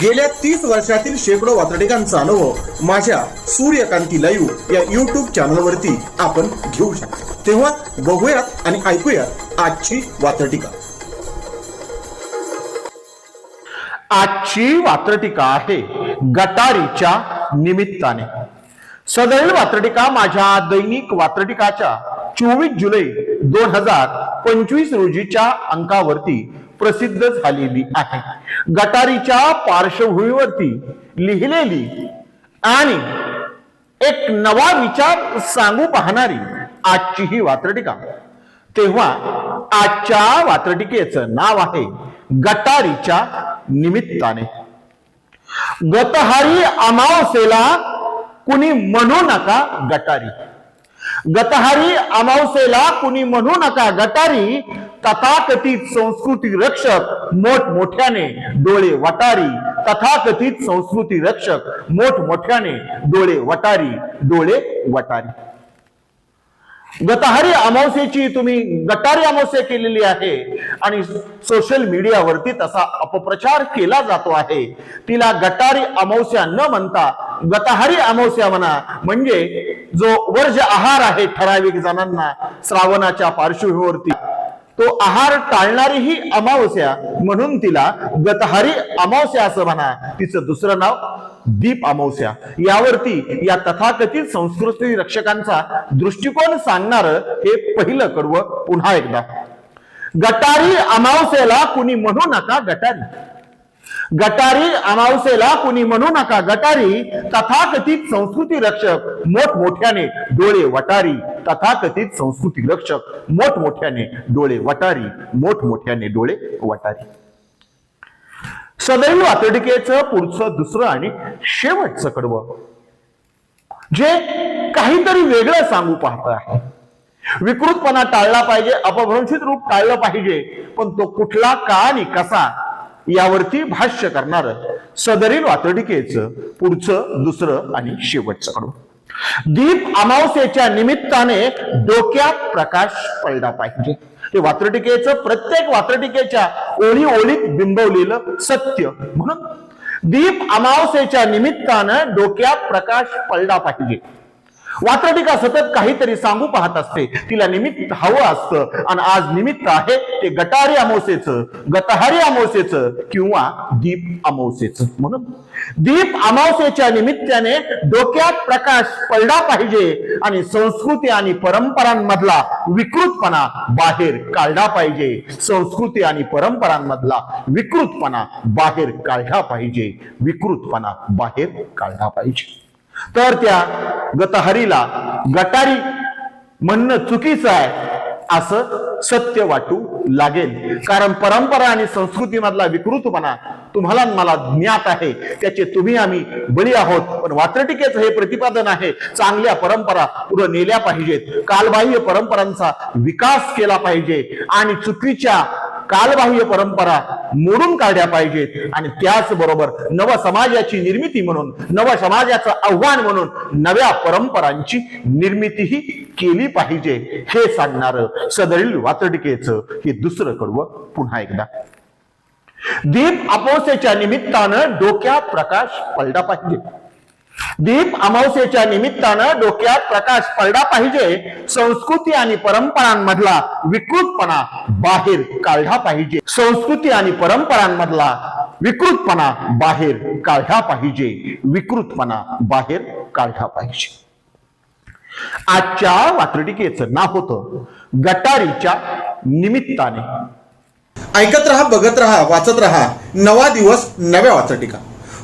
गेल्या तीस वर्षातील शेकडो वातडिकांचा अनुभव माझ्या सूर्यकांती लाईव्ह या युट्यूब चॅनलवरती आपण घेऊ शकतो. तेव्हा बघूयात आणि ऐकूयात आजची वातडिका आजची वात्रटिका आहे गटारीच्या निमित्ताने. सदैव वात्रटिका माझ्या दैनिक वात्रटिकाच्या चोवीस जुलै दोन हजार पंचवीस रोजीच्या अंकावरती प्रसिद्ध झालेली आहे. गटारीच्या पार्श्वभूमीवरती लिहिलेली आणि एक नवा विचार सांगू पाहणारी आजची ही वात्रटिका. तेव्हा आजच्या वात्रटिकेचं नाव आहे गटारीच्या निमित्ताने. गतहारी अमावसेला कुणी म्हणू नका गटारी. गतहारी अमावसेला कुणी म्हणू नका. गटारी तथाकथित संस्कृती रक्षक मोठमोठ्याने डोळे वटारी. तथाकथित संस्कृती रक्षक मोठमोठ्याने डोळे वटारी डोळे वटारी. गतहारी अमावस्येची तुम्ही गटारी अमावस्या केलेली आहे आणि सोशल मीडियावरती तसा अपप्रचार केला जातो आहे. तिला गटारी अमावस्या न म्हणता गतहारी अमावस्या म्हणा. म्हणजे जो वर्ज आहार आहे ठराविक जणांना श्रावणाच्या पार्श्वभूमीवरती तो आहार टाळणारी ही अमावस्या म्हणून तिला गतहारी अमावस्या असं म्हणा. तिचं दुसरं नाव दीप अमावस्या. यावरती या तथाकथित संस्कृती रक्षकांचा दृष्टिकोन सांगणार हे पहिलं कडवं पुन्हा एकदा. गटारी अमावस्याला कुणी म्हणू नका गटारी. गटारी अनावसेला कुणी म्हणू नका. गटारी तथाकथित संस्कृती रक्षक मोठमोठ्याने डोळे वटारी. तथाकथित संस्कृती रक्षक मोठमोठ्याने डोळे वटारी मोठमोठ्याने डोळे वटारी. सदैव वातडिकेचं पुढचं दुसरं आणि शेवटचं कडवं. जे काहीतरी वेगळं सांगू पाहत आहे. विकृतपणा टाळला पाहिजे अपभ्रंशित रूप टाळलं पाहिजे पण तो कुठला का आणि कसा यावरती भाष्य करणार सदरील वातडिकेचं पुढचं दुसरं आणि शेवटचं. कडून दीप अमावस्येच्या निमित्ताने डोक्यात प्रकाश पडला पाहिजे. ते वात्रटिकेचं प्रत्येक वात्रटिकेच्या ओळी ओळीत बिंबवलेलं सत्य म्हणून दीप अमावस्येच्या निमित्तानं डोक्यात प्रकाश पडला पाहिजे. वात्रटिका सतत काहीतरी सांगू पाहत असते. तिला निमित्त हवं असतं. आणि आज निमित्त आहे ते गटारी अमावसेचं गतहारी अमावसेचं किंवा दीप अमावसेचं म्हणून दीप अमावसेच्या निमित्ताने डोक्यात प्रकाश पडला पाहिजे आणि संस्कृती आणि परंपरांमधला विकृतपणा बाहेर काढला पाहिजे. संस्कृती आणि परंपरांमधला विकृतपणा बाहेर काढला पाहिजे. विकृतपणा बाहेर काढला पाहिजे. तर त्या गतहरीला गटारी म्हणणं चुकीचं आहे असं सत्य वाटू लागेल. कारण परंपरा आणि संस्कृतीमधला विकृतपणा तुम्हाला मला ज्ञात आहे. त्याचे तुम्ही आम्ही बळी आहोत. पण वात्रटिकेचं हे प्रतिपादन आहे. चांगल्या परंपरा पुढे नेल्या पाहिजेत. कालबाह्य परंपरांचा विकास केला पाहिजे. आणि चुकीच्या कालबाह्य परंपरा मोडून काढल्या पाहिजेत. आणि त्याचबरोबर नव समाजाची निर्मिती म्हणून नव समाजाचं आव्हान म्हणून नव्या परंपरांची निर्मितीही केली पाहिजे. हे सांगणार सदरील वातडिकेचं हे दुसरं कडवं पुन्हा एकदा. दीप आपोसेच्या निमित्तानं डोक्यात प्रकाश पडला पाहिजे. दीप अमावस्येच्या निमित्तानं डोक्यात प्रकाश पडला पाहिजे. संस्कृती आणि परंपरांमधला विकृतपणा बाहेर काढला पाहिजे. संस्कृती आणि परंपरांमधला विकृतपणा बाहेर काढला पाहिजे. विकृतपणा बाहेर काढला पाहिजे. आजच्या वात्रटिकेचं नाव होतं गटारीच्या निमित्ताने. ऐकत रहा बघत रहा वाचत रहा. नवा दिवस नव्या वाचटिका